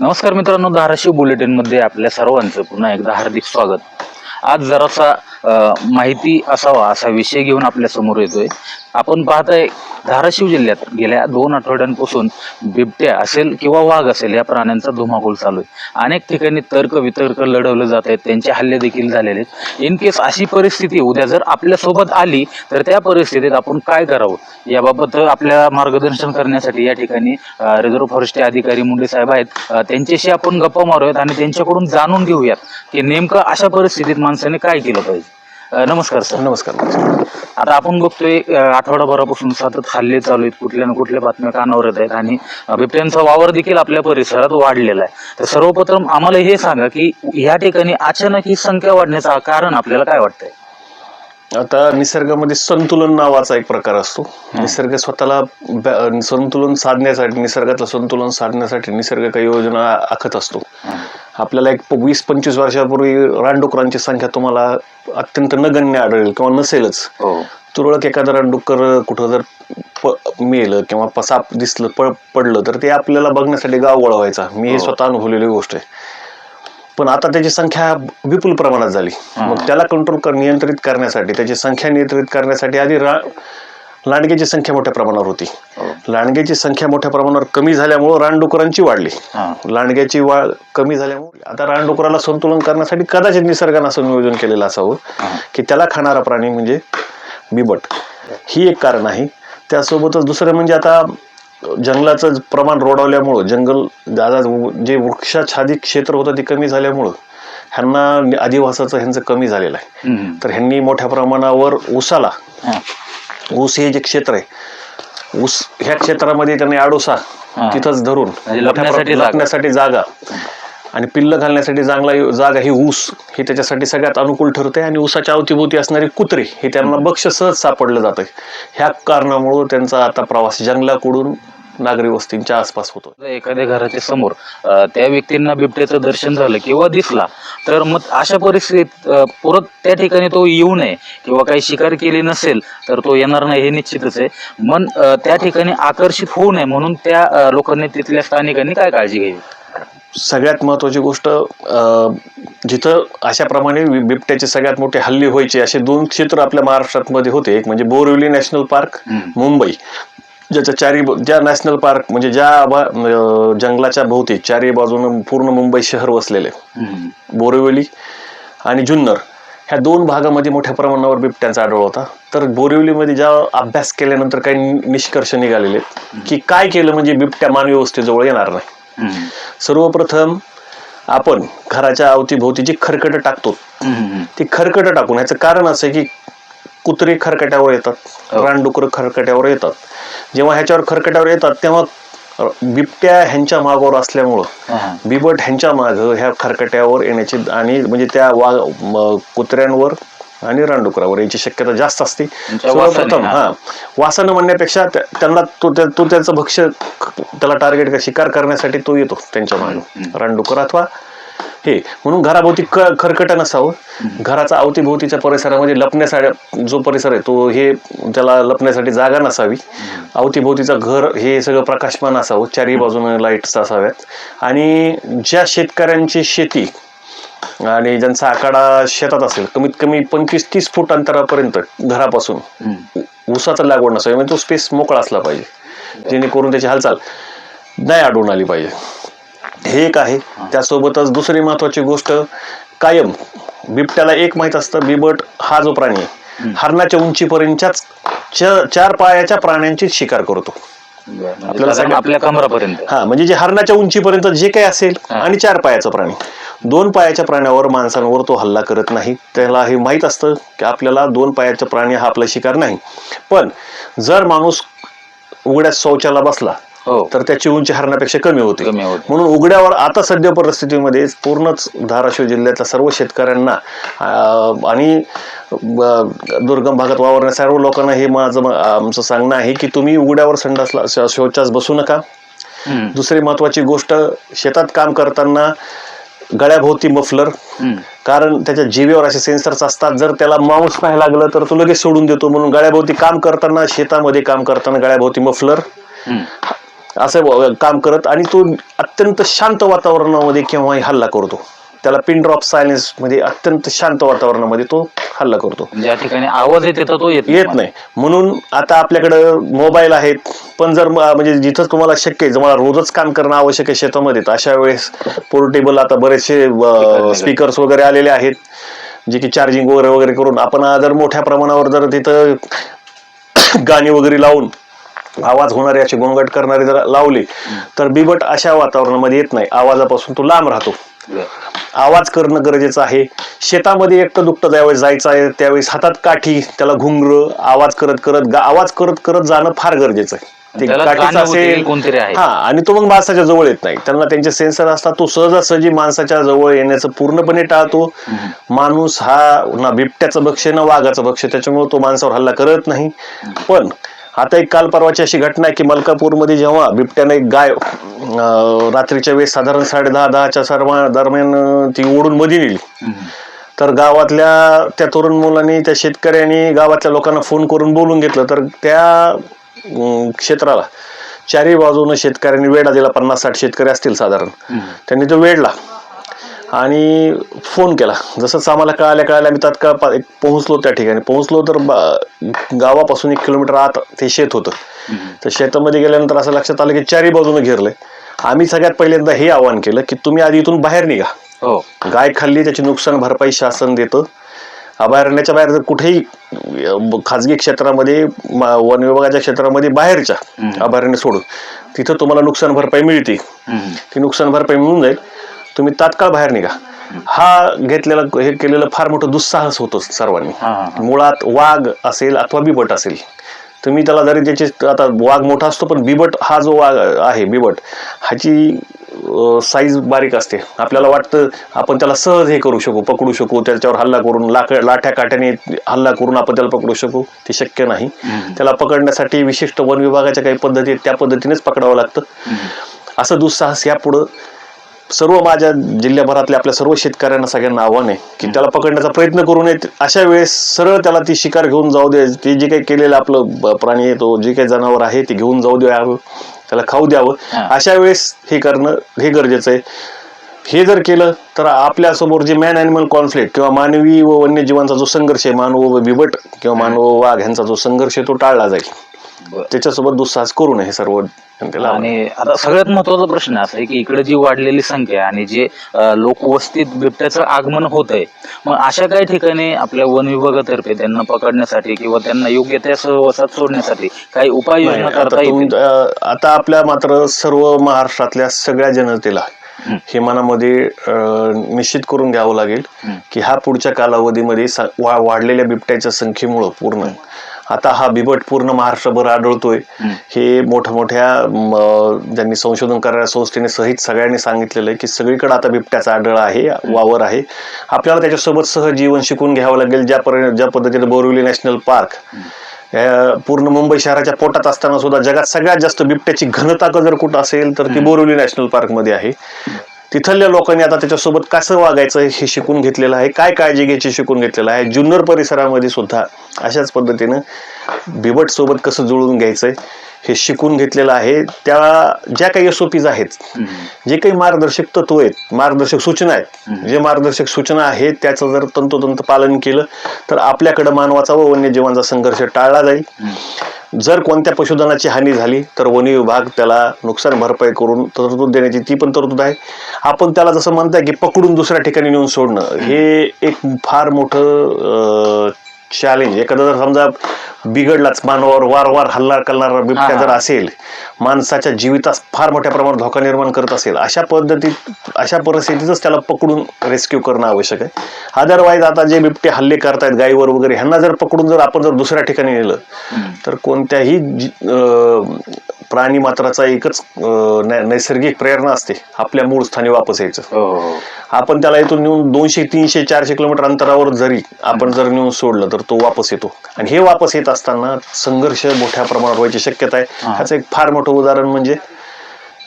नमस्कार मित्रांनो धाराशिव बुलेटिनमध्ये आपल्या सर्वांचं पुन्हा एकदा हार्दिक स्वागत. आज जरासा माहिती असावा असा विषय घेऊन आपल्यासमोर येतोय. आपण पाहताय धाराशिव जिल्ह्यात गेल्या दोन आठवड्यांपासून बिबट्या असेल किंवा वाघ असेल या प्राण्यांचा धुमाकूळ चालू आहे. अनेक ठिकाणी तर्क वितर्क लढवले जात आहेत. त्यांचे हल्ले देखील झालेले आहेत. इन केस अशी परिस्थिती उद्या जर आपल्यासोबत आली तर त्या परिस्थितीत आपण काय करावं? याबाबत आपल्या मार्गदर्शन करण्यासाठी या ठिकाणी रिझर्व्ह फॉरेस्टचे अधिकारी मुंडे साहेब आहेत. त्यांच्याशी आपण गप्पा मारूयात आणि त्यांच्याकडून जाणून घेऊयात की नेमकं अशा परिस्थितीत माणसाने काय केलं पाहिजे? अ, नमस्कार सर. नमस्कार आता आपण बघतोय अ, आठवडाभरापासून सतत हल्ले चालू आहेत कुठल्या ना कुठल्या बातम्या कानावर येत आहेत आणि अ, बिबट्यांचा वावर देखील आपल्या परिसरात वाढलेला आहे. तर सर्वप्रथम आम्हाला हे सांगा की या ठिकाणी अचानक ही संख्या वाढण्याचं कारण आपल्याला काय वाटतंय? आता निसर्गामध्ये संतुलन नावाचा एक प्रकार असतो. निसर्ग स्वतःला बॅ- संतुलन साधण्यासाठी निसर्गातलं संतुलन साधण्यासाठी निसर्ग काही योजना आखत असतो. आपल्याला एक वीस पंचवीस वर्षापूर्वी रानडुकरांची संख्या तुम्हाला अत्यंत नगण्य आढळेल किंवा नसेलच. हो. तुरळक एखादं रानडुक्कर कुठं जर मेलं किंवा पसाप दिसलं पड पडलं तर ते आपल्याला बघण्यासाठी गाव वळवायचा. मी हे हो. स्वतः अनुभवलेली गोष्ट आहे. पण आता त्याची संख्या विपुल प्रमाणात झाली. मग त्याला कंट्रोल कर नियंत्रित करण्यासाठी त्याची संख्या नियंत्रित करण्यासाठी आधी रा लांडग्याची संख्या मोठ्या प्रमाणावर होती हो. लांडग्याची संख्या मोठ्या प्रमाणावर कमी झाल्यामुळं रानडुकरांची वाढली. लांडग्याची वाढ कमी झाल्यामुळे आता रानडुकराला संतुलन करण्यासाठी कदाचित निसर्गानं असं नियोजन केलेलं असावं. की त्याला खाणारा प्राणी म्हणजे बिबट ही एक कारण आहे त्यासोबतच दुसरं म्हणजे आता जंगलाचं प्रमाण रोडावल्यामुळं जंगल दादा जे वृक्षाच्छादित क्षेत्र होतं ते कमी झाल्यामुळं ह्यांना अधिवासाचं ह्यांचं कमी झालेलं आहे. तर ह्यांनी मोठ्या प्रमाणावर ऊसाला हा. ऊस हे जे क्षेत्र आहे ऊस ह्या क्षेत्रामध्ये त्यांनी आडोसा. तिथंच धरून म्हणजे. लपण्यासाठी जागा आणि पिल्ल घालण्यासाठी चांगला जागा ही ऊस ही त्याच्यासाठी सगळ्यात अनुकूल ठरते आणि ऊसाच्या अवतीभोवती असणारी कुत्रे हे त्यांना बक्ष सहज सापडलं जातं ह्या कारणामुळं त्यांचा आता प्रवास जंगलाकडून नागरी वस्तींच्या आसपास होतो एखाद्या घराच्या समोर त्या व्यक्तींना बिबट्याचं दर्शन झालं किंवा दिसला तर मग अशा परिस्थितीत परत त्या ठिकाणी तो येऊ नये किंवा काही शिकार केली नसेल तर तो येणार नाही हे निश्चितच आहे. मन त्या ठिकाणी आकर्षित होऊ नये म्हणून त्या लोकांनी तिथल्या स्थानिकांनी काय काळजी घ्यावी? सगळ्यात महत्वाची गोष्ट जिथं अशाप्रमाणे बिबट्याचे सगळ्यात मोठे हल्ले व्हायचे असे दोन क्षेत्र आपल्या महाराष्ट्रात मध्ये होते. एक म्हणजे बोरिवली नॅशनल पार्क. मुंबई. ज्याच्या चारी ज्या नॅशनल पार्क म्हणजे ज्या जंगलाच्या भोवती चारी बाजूनं पूर्ण मुंबई शहर वसलेले. बोरिवली आणि जुन्नर ह्या दोन भागामध्ये मोठ्या प्रमाणावर बिबट्यांचा आढळ होता तर बोरिवलीमध्ये ज्या अभ्यास केल्यानंतर काही निष्कर्ष निघालेले की काय केलं म्हणजे बिबट्या मानवी वस्तीजवळ येणार नाही. सर्वप्रथम आपण घराच्या अवतीभोवती जी खरकट टाकतो. ती खरकट टाकून ह्याचं कारण असं की कुत्रे खरकट्यावर येतात हो. रानडुकर खरकट्यावर येतात जेव्हा ह्याच्यावर खरकट्यावर येतात तेव्हा बिबट्या ह्यांच्या मागावर असल्यामुळं. बिबट ह्यांच्या माग ह्या खरकट्यावर येण्याची आणि म्हणजे त्या वा म- कुत्र्यांवर आणि रानडुकरावर याची शक्यता जास्त असते सर्वप्रथम हा. वासानं म्हणण्यापेक्षा त्या- त्यांना तो तो त्याचं भक्ष्य त्याला टार्गेट शिकार करण्यासाठी तो येतो त्यांच्या मागे रानडुकर अथवा हे म्हणून घराभोवती क खरकट नसावं. घराचा अवतीभोवतीच्या परिसरामध्ये लपण्यासाठी जो परिसर आहे तो हे त्याला लपण्यासाठी जागा नसावी. अवतीभोवतीचं घर हे सगळं प्रकाशमान असावं. चारही बाजूने लाईट्स असाव्यात. आणि ज्या शेतकऱ्यांची शेती आणि ज्यांचा आखाडा शेतात असेल कमीत कमी पंचवीस तीस फूट अंतरापर्यंत घरापासून ऊसाचा लागवड नसावी. म्हणजे तो स्पेस मोकळा असला पाहिजे. जेणेकरून त्याची हालचाल नाही आढळून आली पाहिजे. हे एक आहे. त्यासोबतच दुसरी महत्वाची गोष्ट कायम. बिबट्याला एक माहीत असतं बिबट हा जो प्राणी आहे हरणाच्या उंचीपर्यंतच्याच चार पायाच्या प्राण्यांची शिकार करतो. आपल्याला सगळ्या- आपल्या कमरापर्यंत. हा म्हणजे जे हरणाच्या उंचीपर्यंत जे काही असेल. आणि चार पायाचा प्राणी. दोन पायाच्या प्राण्यावर माणसांवर तो हल्ला करत नाही. त्याला हे माहीत असतं की आपल्याला दोन पायाचा प्राणी हा आपला शिकार नाही. पण जर माणूस उघड्यात शौचाला बसला तर त्याची उंची हरणापेक्षा कमी होते कमी होते. म्हणून उघड्यावर आता सध्या परिस्थितीमध्ये पूर्णच धाराशिव जिल्ह्यातल्या सर्व शेतकऱ्यांना अं, आणि ब- दुर्गम भागात वावरणाऱ्या सर्व लोकांना हे माझं म- आमचं सांगणं आहे की तुम्ही उघड्यावर संडासला श- शौचास बसू नका हम्म. दुसरी महत्वाची गोष्ट शेतात काम करताना गळ्याभोवती मफलर हम्म. कारण त्याच्या जीवेवर असे सेन्सर्स असतात जर त्याला मांस पाहायला लागलं तर तो लगेच सोडून देतो म्हणून गळ्याभोवती काम करताना शेतामध्ये काम करताना गळ्याभोवती मफलर हम्म. असं काम करत आणि तो अत्यंत शांत वातावरणामध्ये केव्हाही हल्ला करतो. त्याला पिन ड्रॉप सायलेन्समध्ये अत्यंत शांत वातावरणामध्ये तो हल्ला करतो. ज्या ठिकाणी आवाज येते तर तो येत येत नाही. म्हणून आता आपल्याकडं मोबाईल आहेत. पण जर म्हणजे जिथं तुम्हाला शक्य आहे तुम्हाला रोजच काम करणं आवश्यक आहे शेतामध्ये तर अशा वेळेस पोर्टेबल आता बरेचसे स्पीकर्स वगैरे. आलेले आहेत. जे की चार्जिंग वगैरे वगैरे करून आपण जर मोठ्या प्रमाणावर जर तिथं गाणी वगैरे लावून आवाज होणारे असे गोंगाट करणारे जर लावले तर बिबट अशा वातावरणामध्ये येत नाही. आवाजापासून तो लांब राहतो. आवाज करणं गरजेचं आहे. शेतामध्ये एकटं दुखतं ज्यावेळेस जायचं आहे त्यावेळेस हातात काठी त्याला घुंगर आवाज करत करत आवाज करत करत जाणं फार गरजेचं आहे. ते काठीचं असेल. हा आणि तो मग माणसाच्या जवळ येत नाही. त्यांना त्यांचे सेन्सर असतात तो सहजासहजी माणसाच्या जवळ येण्याचं पूर्णपणे टाळतो. माणूस हा ना बिबट्याचं भक्ष ना वाघाचं भक्ष त्याच्यामुळे तो माणसावर हल्ला करत नाही. पण आता एक काल परवाची अशी घटना आहे की मलकापूरमध्ये जेव्हा बिबट्याने एक गाय रात्रीच्या वेळेस साधारण साडे दहा दहाच्या सर्व दरम्यान ती ओढून मध्ये नेली. तर गावातल्या त्या तरुण मुलांनी त्या शेतकऱ्यांनी गावातल्या लोकांना फोन करून बोलून घेतलं. तर त्या क्षेत्राला चारही बाजूनं शेतकऱ्यांनी वेढा दिला. पन्नास साठ शेतकरी असतील साधारण. त्यांनी तो वेढला. आणि फोन केला. जसंच आम्हाला कळाल्या कळाल्या आम्ही तात्काळ पा- पोहोचलो त्या ठिकाणी. पोहोचलो तर गावापासून एक किलोमीटर आत ते शेत होतं. तर शेतामध्ये गेल्यानंतर असं लक्षात आलं की चारही बाजूने घेरलंय. आम्ही सगळ्यात पहिल्यांदा हे आवाहन केलं की तुम्ही आधी इथून बाहेर निघा. हो. गाय खाल्ली त्याची नुकसान भरपाई शासन देतं. अभयारण्याच्या बाहेर जर कुठेही खाजगी क्षेत्रामध्ये वन विभागाच्या क्षेत्रामध्ये बाहेरच्या अभयारण्य सोडून तिथं तुम्हाला नुकसान भरपाई मिळते. ती नुकसान भरपाई मिळून जाईल. तुम्ही तात्काळ बाहेर निघा. हा घेतलेला हे केलेलं फार मोठं दुस्साहस होतं सर्वांनी. मुळात वाघ असेल अथवा बिबट असेल तुम्ही त्याला जरी त्याचे आता वाघ मोठा असतो पण बिबट हा जो वाघ आहे बिबट ह्याची साईज बारीक असते. आपल्याला वाटतं आपण त्याला सहज हे करू शकू पकडू शकू त्याच्यावर हल्ला करून लाक लाठ्या काट्याने हल्ला करून आपण त्याला पकडू शकू. ते शक्य नाही. त्याला पकडण्यासाठी विशिष्ट वन विभागाच्या काही पद्धती आहेत, त्या पद्धतीनेच पकडावं लागतं. असं दुस्साहस यापुढं सर्व माझ्या जिल्ह्याभरातल्या आपल्या सर्व शेतकऱ्यांना सगळ्यांना आव्हान आहे की त्याला पकडण्याचा प्रयत्न करू नये अशा वेळेस सरळ त्याला ती शिकार घेऊन जाऊ दे. ते जे काही केलेलं आपलं प्राणी आहे तो जे काही जनावर आहे ते घेऊन जाऊ द्यावं त्याला खाऊ द्यावं. अशा वेळेस हे करणं हे गरजेचं आहे. हे जर केलं तर आपल्यासमोर जे मॅन अॅनिमल कॉन्फ्लिक्ट किंवा मानवी व वन्यजीवांचा जो संघर्ष आहे मानव व बिबट किंवा मानव वाघ यांचा जो संघर्ष आहे तो टाळला जाईल. त्याच्यासोबत दुस्साहस करू नये हे सर्व आणि आता सगळ्यात महत्त्वाचा प्रश्न असा आहे की इकडे जी वाढलेली संख्या आणि जे अं, लोकवस्तीत बिबट्याचं आगमन होत आहे मग अशा काही ठिकाणी आपल्या वन विभागातर्फे त्यांना पकडण्यासाठी किंवा त्यांना योग्य त्या सहवासात सोडण्यासाठी काही उपाययोजना नाही, करता आता येतील? तुम- अं, आता आपल्या मात्र सर्व महाराष्ट्रातल्या सगळ्या जनतेला हे. मनामध्ये अं, निश्चित करून घ्यावं लागेल की हा पुढच्या कालावधीमध्ये सा- वा- वाढलेल्या बिबट्याच्या संख्येमुळं पूर्ण. आता हा बिबट पूर्ण महाराष्ट्रभर आढळतोय. हे मोठ्या मोठ्या ज्यांनी संशोधन करणाऱ्या संस्थेने सहित सगळ्यांनी सांगितलेलं आहे की सगळीकडे आता बिबट्याचा आढळ आहे वावर आहे. आपल्याला त्याच्यासोबत सहजीवन शिकून घ्यावं लागेल ज्या पर्यंत ज्या पद्धतीने बोरिवली नॅशनल पार्क. पूर्ण मुंबई शहराच्या पोटात असताना सुद्धा जगात सगळ्यात जास्त बिबट्याची घनता जर कुठं असेल तर ती बोरिवली नॅशनल पार्कमध्ये आहे तिथल्या लोकांनी आता त्याच्यासोबत कसं वागायचं हे शिकून घेतलेलं आहे? काय काळजी घ्यायची शिकून घेतलेलं आहे? जुन्नर परिसरामध्ये सुद्धा अशाच पद्धतीनं बिबट सोबत कसं जुळून घ्यायचंय हे शिकून घेतलेलं आहे. त्या ज्या काही एस ओ पीज आहेत जे काही मार्गदर्शक तत्व आहेत मार्गदर्शक सूचना आहेत जे मार्गदर्शक सूचना आहेत त्याचं जर तंतोतंत पालन केलं तर आपल्याकडं मानवाचा व वन्यजीवांचा संघर्ष टाळला जाईल. जर कोणत्या पशुधनाची हानी झाली तर वन विभाग त्याला नुकसान भरपाई करून तरतूद देण्याची ती पण तरतूद आहे. आपण त्याला जसं म्हणताय की पकडून दुसऱ्या ठिकाणी नेऊन सोडणं हे एक फार मोठं चॅलेंज एखादं जर समजा बिघडलाच मानवावर वारंवार हल्ला करणारा बिबट्या हा. जर असेल माणसाच्या जीवितास फार मोठ्या प्रमाणात धोका निर्माण करत असेल अशा पद्धतीत अशा परिस्थितीतच त्याला पकडून रेस्क्यू करणं आवश्यक आहे अदरवाईज आता जे बिबटे हल्ले करतायत गायीवर वगैरे ह्यांना जर पकडून जर आपण जर दुसऱ्या ठिकाणी नेलं तर कोणत्याही प्राणी मात्राचा एकच नैसर्गिक प्रेरणा असते आपल्या मूळ स्थानी वापस यायचं हो, हो. आपण त्याला इथून नेऊन दोनशे तीनशे चारशे किलोमीटर अंतरावर जरी आपण जर नेऊन सोडलं तर तो वापस येतो आणि हे वापस येत असताना संघर्ष मोठ्या प्रमाणावर व्हायची शक्यता आहे. ह्याचं एक फार मोठं उदाहरण म्हणजे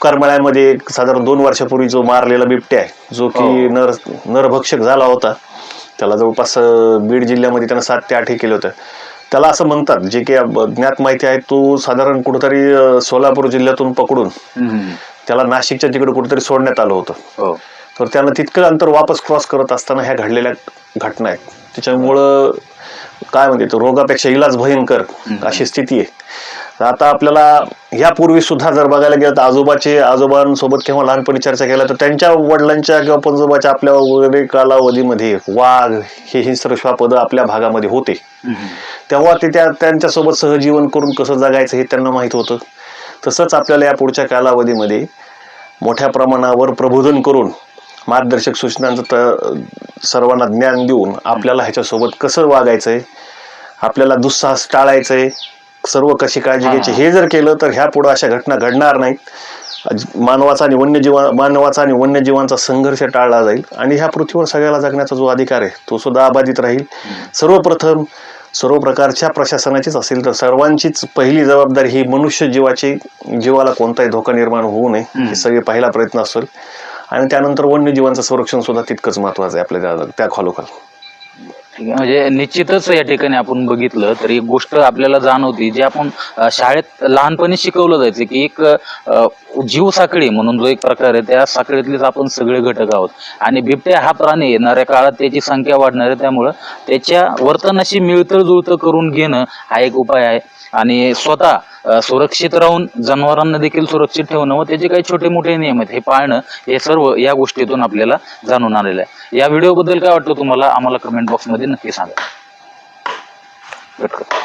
करमाळ्यामध्ये एक साधारण दोन वर्षापूर्वी जो मारलेला बिबट्या आहे जो की हो. नर नरभक्षक झाला होता त्याला जवळपास बीड जिल्ह्यामध्ये त्यानं सात ते आठ हे केलं होतं त्याला असं म्हणतात जे की ज्ञात माहिती आहे तो साधारण कुठेतरी सोलापूर जिल्ह्यातून पकडून. त्याला नाशिकच्या तिकडे कुठेतरी सोडण्यात आलं होतं हो तर त्यानं तितकं अंतर वापस क्रॉस करत असताना ह्या घडलेल्या घटना आहेत. त्याच्यामुळं काय म्हणते तो रोगापेक्षा इलाज भयंकर अशी स्थिती आहे. आता आपल्याला यापूर्वी सुद्धा जर बघायला गेलं तर आजोबाचे आजोबांसोबत केव्हा लहानपणी चर्चा केल्या तर त्यांच्या वडिलांच्या किंवा पंजोबाच्या आपल्या वगैरे कालावधीमध्ये वाघ हे हिंस्र श्वापद आपल्या भागामध्ये होते. तेव्हा ते त्या त्यांच्यासोबत सहजीवन करून कसं जगायचं हे त्यांना माहीत होतं. तसंच आपल्याला या पुढच्या कालावधीमध्ये मोठ्या प्रमाणावर प्रबोधन करून मार्गदर्शक सूचनांचं त सर्वांना ज्ञान देऊन आपल्याला ह्याच्यासोबत कसं वागायचंय आपल्याला दुस्साहस टाळायचंय सर्व कशी काळजी घ्यायची हे जर केलं तर ह्या पुढं अशा घटना घडणार नाहीत. मानवाचा आणि वन्यजीवा मानवाचा आणि वन्यजीवांचा संघर्ष टाळला जाईल आणि ह्या पृथ्वीवर सगळ्याला जगण्याचा जो अधिकार आहे तो सुद्धा अबाधित राहील. सर्वप्रथम सर्व प्रकारच्या प्रशासनाचीच असेल तर सर्वांचीच पहिली जबाबदारी ही मनुष्य जीवाची जीवाला कोणताही धोका निर्माण होऊ नये. हे सगळे पहिला प्रयत्न असेल. आणि त्यानंतर वन्यजीवांचं संरक्षण सुद्धा तितकंच महत्वाचं आहे आपल्या त्या- खालोखाल. ठीक आहे. म्हणजे निश्चितच या ठिकाणी आपण बघितलं तर एक गोष्ट आपल्याला जाणवती जे आपण शाळेत लहानपणी शिकवलं जायचं की एक जीव साखळी म्हणून जो एक प्रकार आहे त्या साखळीतलेच आपण सगळे घटक आहोत. आणि बिबट्या हा प्राणी येणाऱ्या काळात त्याची संख्या वाढणार आहे त्यामुळं त्याच्या वर्तनाशी मिळतं जुळतं करून घेणं हा एक उपाय आहे. आणि स्वतः अ, सुरक्षित राहून जनावरांना देखील सुरक्षित ठेवणं व त्याचे काही छोटे मोठे नियम आहेत. हे पाळणं हे सर्व या गोष्टीतून आपल्याला जाणून आलेलं आहे. या व्हिडिओ बद्दल काय वाटतं तुम्हाला? आम्हाला कमेंट बॉक्समध्ये नक्की सांगा. कट कर.